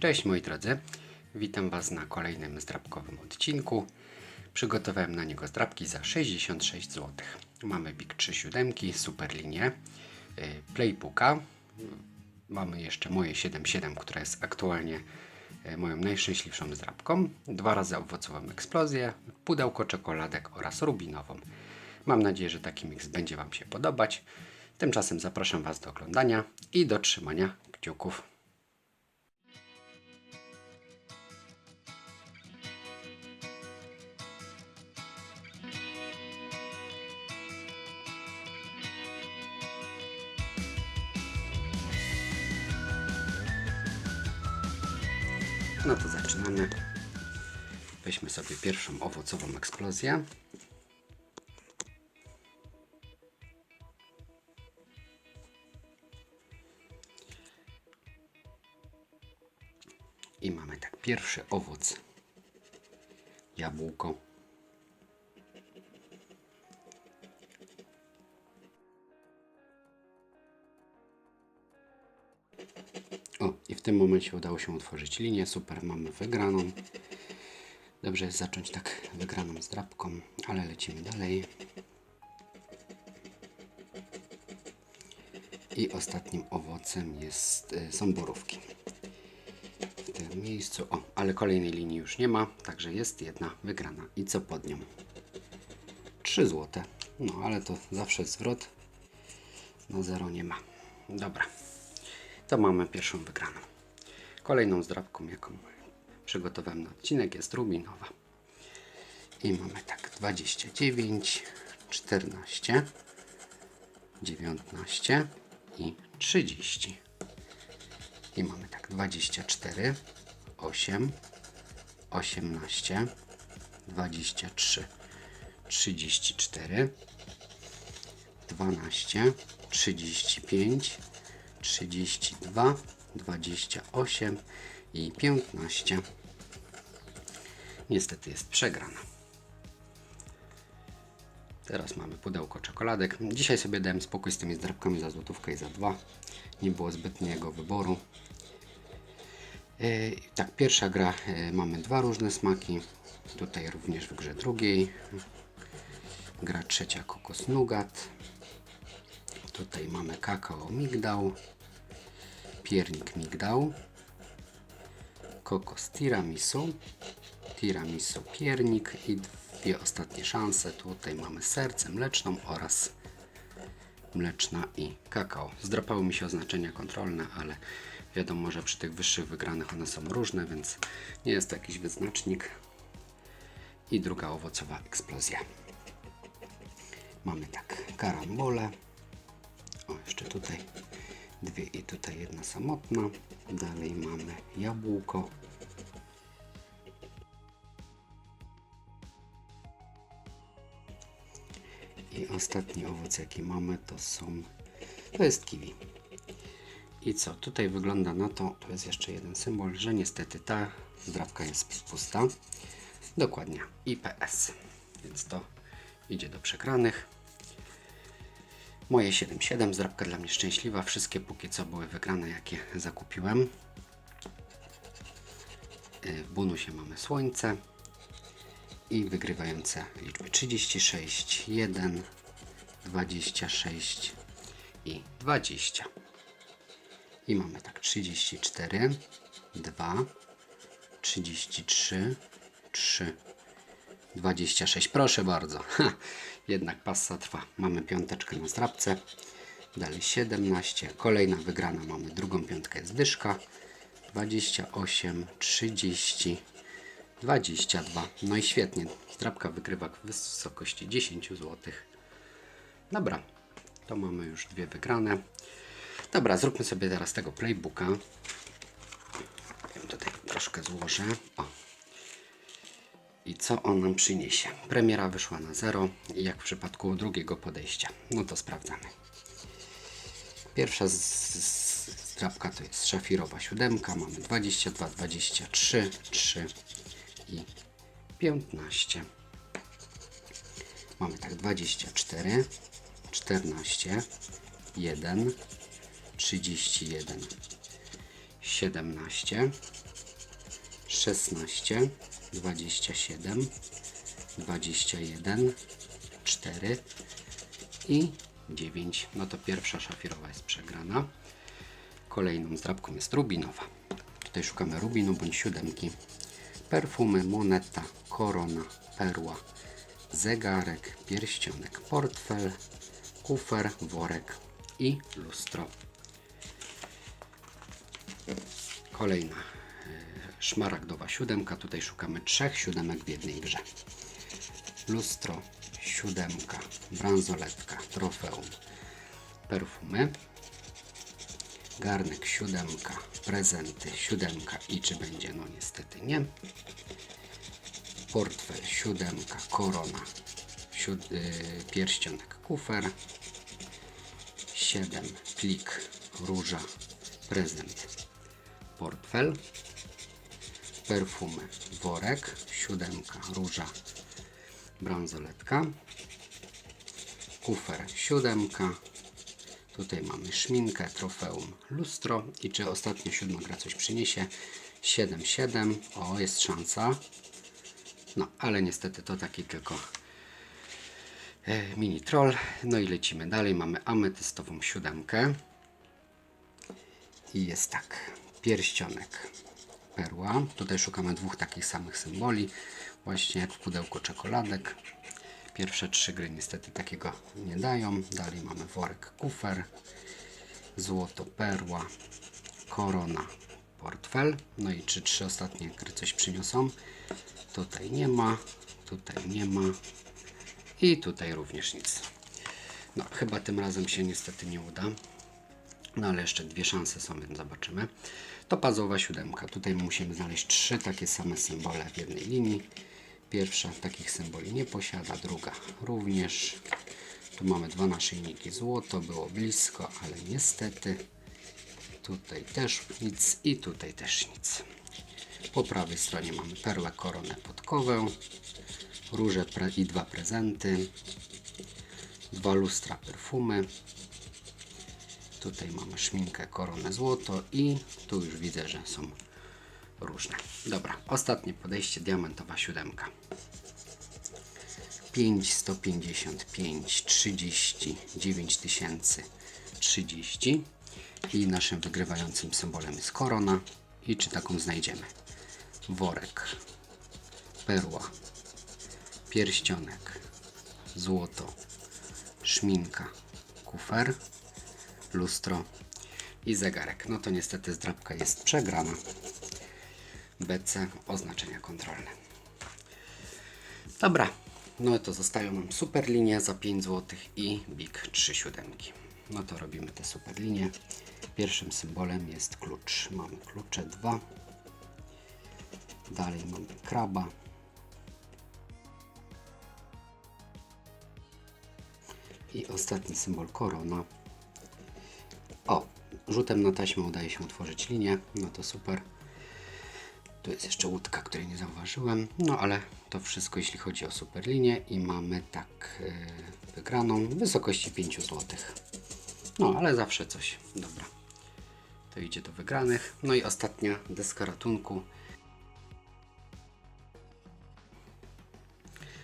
Cześć moi drodzy, witam Was na kolejnym zdrabkowym odcinku. Przygotowałem na niego zdrabki za 66 zł. Mamy Big 3 siódemki, super linię, y, Playbooka. Mamy jeszcze moje 7.7, która jest aktualnie y, moją najszczęśliwszą zdrabką. Dwa razy owocową eksplozję, pudełko czekoladek oraz rubinową. Mam nadzieję, że taki miks będzie Wam się podobać. Tymczasem zapraszam Was do oglądania i do trzymania kciuków. No to zaczynamy. Weźmy sobie pierwszą owocową eksplozję. I mamy tak pierwszy owoc. Jabłko. Tym momencie udało się otworzyć linię. Super, mamy wygraną. Dobrze jest zacząć tak wygraną zdrabką, ale lecimy dalej. I ostatnim owocem jest, y, są borówki. W tym miejscu, o, ale kolejnej linii już nie ma, także jest jedna wygrana. I co pod nią? 3 złote. No, ale to zawsze zwrot. Na zero nie ma. Dobra. To mamy pierwszą wygraną. Kolejną zdrabką, jaką przygotowałem na odcinek, jest rubinowa. I mamy tak 29, 14, 19 i 30. I mamy tak 24, 8, 18, 23, 34, 12, 35, 32, 28 i 15. Niestety jest przegrana. Teraz mamy pudełko czekoladek. Dzisiaj sobie dałem spokój z tymi zdrabkami za złotówkę i za dwa. Nie było zbytniego wyboru. Yy, tak, pierwsza gra yy, mamy dwa różne smaki. Tutaj również w grze drugiej. Gra trzecia kokos nougat. Tutaj mamy kakao migdał, piernik migdał, kokos tiramisu, tiramisu piernik i dwie ostatnie szanse. Tutaj mamy serce mleczną oraz mleczna i kakao. Zdrapały mi się oznaczenia kontrolne, ale wiadomo, że przy tych wyższych wygranych one są różne, więc nie jest to jakiś wyznacznik. I druga owocowa eksplozja. Mamy tak karambole. O, jeszcze tutaj dwie i tutaj jedna samotna. Dalej mamy jabłko. I ostatni owoc jaki mamy to są, to jest kiwi. I co, tutaj wygląda na to, to jest jeszcze jeden symbol, że niestety ta zdrawka jest pusta. Dokładnie, IPS. Więc to idzie do przegranych. Moje 7-7, zdrabka dla mnie szczęśliwa. Wszystkie póki co były wygrane, jakie zakupiłem. Y, W bonusie mamy słońce i wygrywające liczby 36, 1, 26 i 20. I mamy tak 34, 2, 33, 3, 26. Proszę bardzo. Ha, jednak passa trwa. Mamy piąteczkę na zdrabce. Dalej 17. Kolejna wygrana. Mamy drugą piątkę jest dyszka. 28, 30, 22. No i świetnie. Zdrabka wygrywa w wysokości 10 zł. Dobra. To mamy już dwie wygrane. Dobra, zróbmy sobie teraz tego playbooka. Ja tutaj troszkę złożę. O. I co on nam przyniesie? Premiera wyszła na 0, jak w przypadku drugiego podejścia. No to sprawdzamy. Pierwsza z, z, zdrabka to jest szafirowa siódemka. Mamy 22, 23, 3 i 15. Mamy tak 24, 14, 1, 31, 17, 16, 27, 21, 4 i 9. No to pierwsza szafirowa jest przegrana. Kolejną zdrabką jest rubinowa. Tutaj szukamy rubinu bądź siódemki. Perfumy, moneta, korona, perła, zegarek, pierścionek, portfel, kufer, worek i lustro. Kolejna szmaragdowa siódemka. Tutaj szukamy trzech siódemek w jednej grze. Lustro, siódemka, bransoletka, trofeum, perfumy, garnek, siódemka, prezenty, siódemka i czy będzie? No niestety nie. Portfel, siódemka, korona, siód, yy, pierścionek, kufer, 7, plik, róża, prezent, portfel, perfumy, worek, siódemka, róża, bransoletka, kufer, siódemka, tutaj mamy szminkę, trofeum, lustro i czy ostatnia siódma gra coś przyniesie, 7, 7, o jest szansa, no ale niestety to taki tylko e, mini troll, no i lecimy dalej, mamy ametystową siódemkę, i jest tak, pierścionek, perła. Tutaj szukamy dwóch takich samych symboli, właśnie jak w pudełku czekoladek. Pierwsze trzy gry niestety takiego nie dają. Dalej mamy worek, kufer, złoto, perła, korona, portfel. No i czy trzy ostatnie gry coś przyniosą? Tutaj nie ma, tutaj nie ma i tutaj również nic. No, chyba tym razem się niestety nie uda. No ale jeszcze dwie szanse są, więc zobaczymy. To pazowa siódemka. Tutaj musimy znaleźć trzy takie same symbole w jednej linii. Pierwsza takich symboli nie posiada, druga również. Tu mamy dwa naszyjniki złoto, było blisko, ale niestety tutaj też nic i tutaj też nic. Po prawej stronie mamy perłę, koronę, podkowę, róże i dwa prezenty, dwa lustra perfumy, Tutaj mamy szminkę, koronę złoto i tu już widzę, że są różne. Dobra, ostatnie podejście, diamentowa siódemka. 5, 155, 30, 9000, 30 i naszym wygrywającym symbolem jest korona i czy taką znajdziemy? Worek, perła, pierścionek, złoto, szminka, kufer lustro i zegarek. No to niestety zdrabka jest przegrana. BC oznaczenia kontrolne. Dobra, no to zostają nam super linie za 5 zł i Big 3 siódemki. No to robimy te super linie. Pierwszym symbolem jest klucz. Mamy klucze 2. Dalej mamy kraba. I ostatni symbol korona. Rzutem na taśmę udaje się utworzyć linię, no to super. Tu jest jeszcze łódka, której nie zauważyłem, no ale to wszystko jeśli chodzi o super linię i mamy tak yy, wygraną w wysokości 5 zł. No ale zawsze coś, dobra. To idzie do wygranych. No i ostatnia deska ratunku.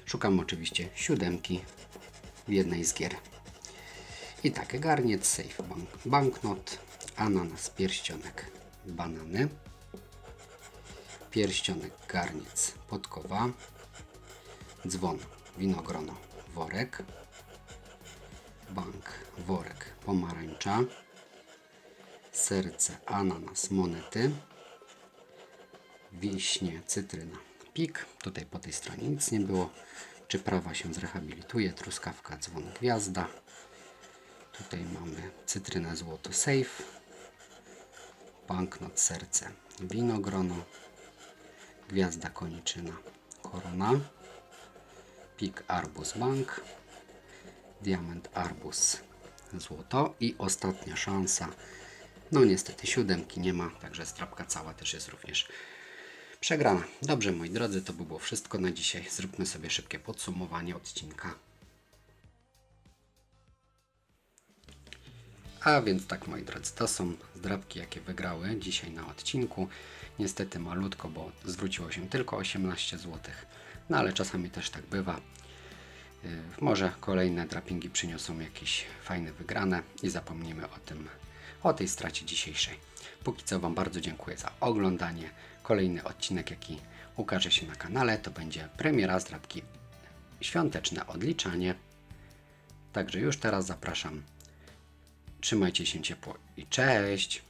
Szukam oczywiście siódemki w jednej z gier. I tak, garniec, safe bank, banknot, ananas, pierścionek, banany, pierścionek, garniec, podkowa, dzwon, winogrono, worek, bank, worek, pomarańcza, serce, ananas, monety, wiśnie, cytryna, pik. Tutaj po tej stronie nic nie było. Czy prawa się zrehabilituje? Truskawka, dzwon, gwiazda. Tutaj mamy cytrynę złoto safe, banknot serce, winogrono, gwiazda koniczyna, korona, pik arbus bank, diament arbus złoto i ostatnia szansa. No niestety siódemki nie ma, także strapka cała też jest również przegrana. Dobrze moi drodzy, to by było wszystko na dzisiaj. Zróbmy sobie szybkie podsumowanie odcinka A więc tak moi drodzy, to są zdrabki jakie wygrały dzisiaj na odcinku. Niestety malutko, bo zwróciło się tylko 18 zł. No ale czasami też tak bywa. Yy, Może kolejne drapingi przyniosą jakieś fajne wygrane i zapomnimy o tym, o tej stracie dzisiejszej. Póki co Wam bardzo dziękuję za oglądanie. Kolejny odcinek, jaki ukaże się na kanale, to będzie premiera zdrabki świąteczne odliczanie. Także już teraz zapraszam. Trzymajcie się ciepło i cześć!